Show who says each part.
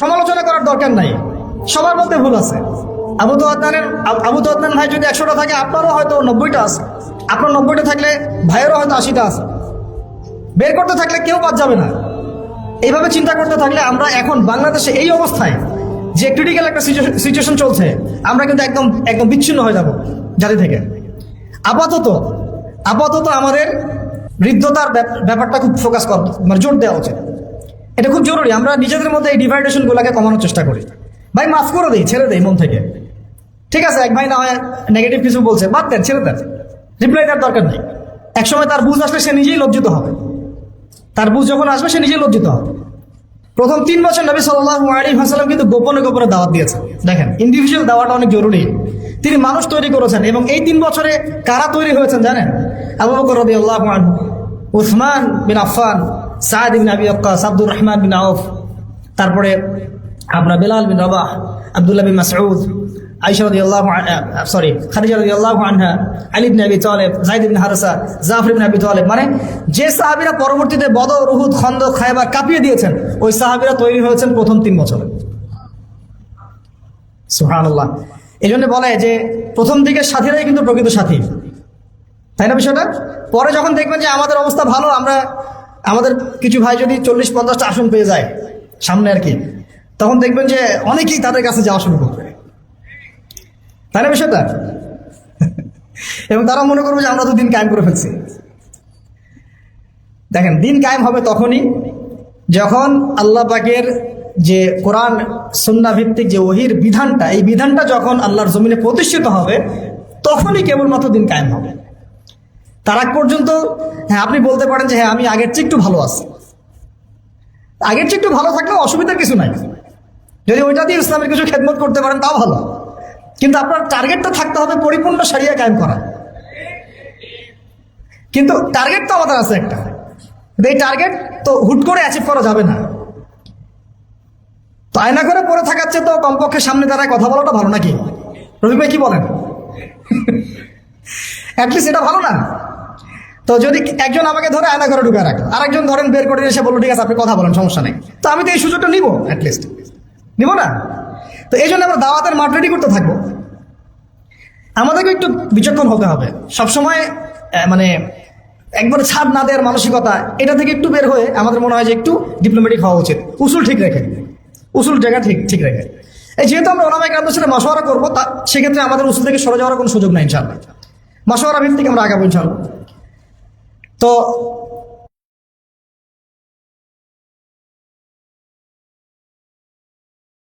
Speaker 1: সমালোচনা করার দরকার নাই। সবার মধ্যে ভুল আছে। আবু তো আদনানের আবু তো আদনান ভাই যদি একশোটা থাকে, আপনারও হয়তো নব্বইটা আছে। আপনার নব্বইটা থাকলে ভাইয়েরও হয়তো আশিটা আছে। বের করতে থাকলে কেউ বাদ যাবে না। এইভাবে চিন্তা করতে থাকলে আমরা এখন বাংলাদেশে এই অবস্থায় যে ক্রিটিক্যাল একটা সিচুয়েশন চলছে, আমরা কিন্তু একদম একদম বিচ্ছিন্ন হয়ে যাব জাতি থেকে। আপাতত আপাতত আমাদের বৃদ্ধতার ব্যাপ- ব্যাপারটা খুব ফোকাস কর মানে জোর দেওয়া উচিত। এটা খুব জরুরি। আমরা নিজেদের মধ্যে এই ডিভাইডেশনগুলোকে কমানোর চেষ্টা করি। ভাই মাফ করে দিই, ছেড়ে দেই মন থেকে। ঠিক আছে, এক ভাই না হয় নেগেটিভ কিছু বলছে, বাদ দেন, ছেড়ে দেন। রিপ্লাই দেওয়ার দরকার নেই। একসময় তার বুঝ আসলে সে নিজেই লজ্জিত হবে। তার বুঝ যখন আসবে, সে নিজেই লজ্জিত হবে। প্রথম তিন বছর নবী সাল্লাহ আলী হাসালাম কিন্তু গোপনে গোপনে দাওয়াত দিয়েছেন। দেখেন ইন্ডিভিজুয়াল দাওয়াটা অনেক জরুরি। তিনি মানুষ তৈরি করেছেন এবং এই তিন বছরে কারা তৈরি হয়েছেন জানেন? আবু বকর রাদিয়াল্লাহু আনহু, উসমান বিন আফফান সাদ বিন আবি ওয়াক্কাস, আব্দুর রহমান বিন আউফ, তারপরে আপনার বেলাল বিন রবাহ, আব্দুল্লাহ বিন মাসউদ রাদিয়াল্লাহু সরি খাদিজা রাদিয়াল্লাহু আনহা, আলী ইবনে আবি তালেব যায়েদ ইবনে হারেসা, জাফর ইবনে আবি তালেব মানে যে সাহাবীরা পরবর্তীতে খায়বার কাঁপিয়ে দিয়েছেন, ওই সাহাবীরা তৈরি হয়েছেন প্রথম তিন বছরে। এই জন্য বলে যে প্রথম সাথীরাই কিন্তু প্রকৃত সাথী। তাই না বিষয়টা? পরে যখন দেখবেন যে আমাদের অবস্থা ভালো, আমরা আমাদের কিছু ভাই যদি চল্লিশ, পঞ্চাশটা আসন পেয়ে যায় সামনে আর কি, তখন দেখবেন যে অনেকেই তাদের কাছে যাওয়া শুরু করবে। তাই না বিষয়টা? এবং তারা মনে করবে যে আমরা তো দিন কায়েম করে ফেলছি। দেখেন, দিন কায়েম হবে তখনই যখন আল্লাহ পাকের যে কোরআন সুন্না ভিত্তিক যে ওহির বিধানটা, এই বিধানটা যখন আল্লাহর জমিনে প্রতিষ্ঠিত হবে, তখনই কেবলমাত্র দিন কায়েম হবে। তার আগ পর্যন্ত হ্যাঁ আপনি বলতে পারেন যে হ্যাঁ আমি আগের চেয়ে একটু ভালো আছি। আগের চেয়ে একটু ভালো থাকলেও অসুবিধার কিছু নাই। যদি ওইটা দিয়ে ইসলামের কিছু খেদমত করতে পারেন, তাও ভালো। কিন্তু আপনার টার্গেটটা থাকতে হবে পরিপূর্ণ সারিয়া কায়েম করা। কিন্তু টার্গেট তো আমাদের আছে একটা। এই টার্গেট তো হুট করে অ্যাচিভ করা যাবে না। তো আয়না করে পরে থাকার চেয়ে তো কমপক্ষে সামনে দাঁড়ায় কথা বলাটা ভালো নাকি? রবি ভাই কি বলেন? অ্যাটলিস্ট এটা ভালো না? তো যদি একজন আমাকে ধরে আয়না ঘরে ঢুকে রাখল আরেকজন ধরেন বের করে এসে বলল, ঠিক আছে, আপনি কথা বলেন, সমস্যা নেই। তো আমি তো এই সুযোগটা নিব অ্যাটলিস্ট নিব না? তো এই জন্য আমরা দাওয়াতের মাঠ রেডি করতে থাকব। আমাদেরকে একটু বিচক্ষণ হতে হবে। সবসময় মানে একবারে ছাড় না দেওয়ার মানসিকতা, এটা থেকে একটু বের হয়ে আমাদের মনে হয় যে একটু ডিপ্লোমেটিক হওয়া উচিত। উসুল ঠিক রেখে। উসুল জায়গা ঠিক ঠিক রেখে। এই যেহেতু আমরা ওলামাই কান্দের সাথে মশওয়ারা করব, তা সেক্ষেত্রে আমাদের উসুল থেকে সরে যাওয়ার কোনো সুযোগ নাই ইনশাল্লাহ মশওয়ারা ভিত্তিক আমরা আগাবো ইনশাল্লাহ তো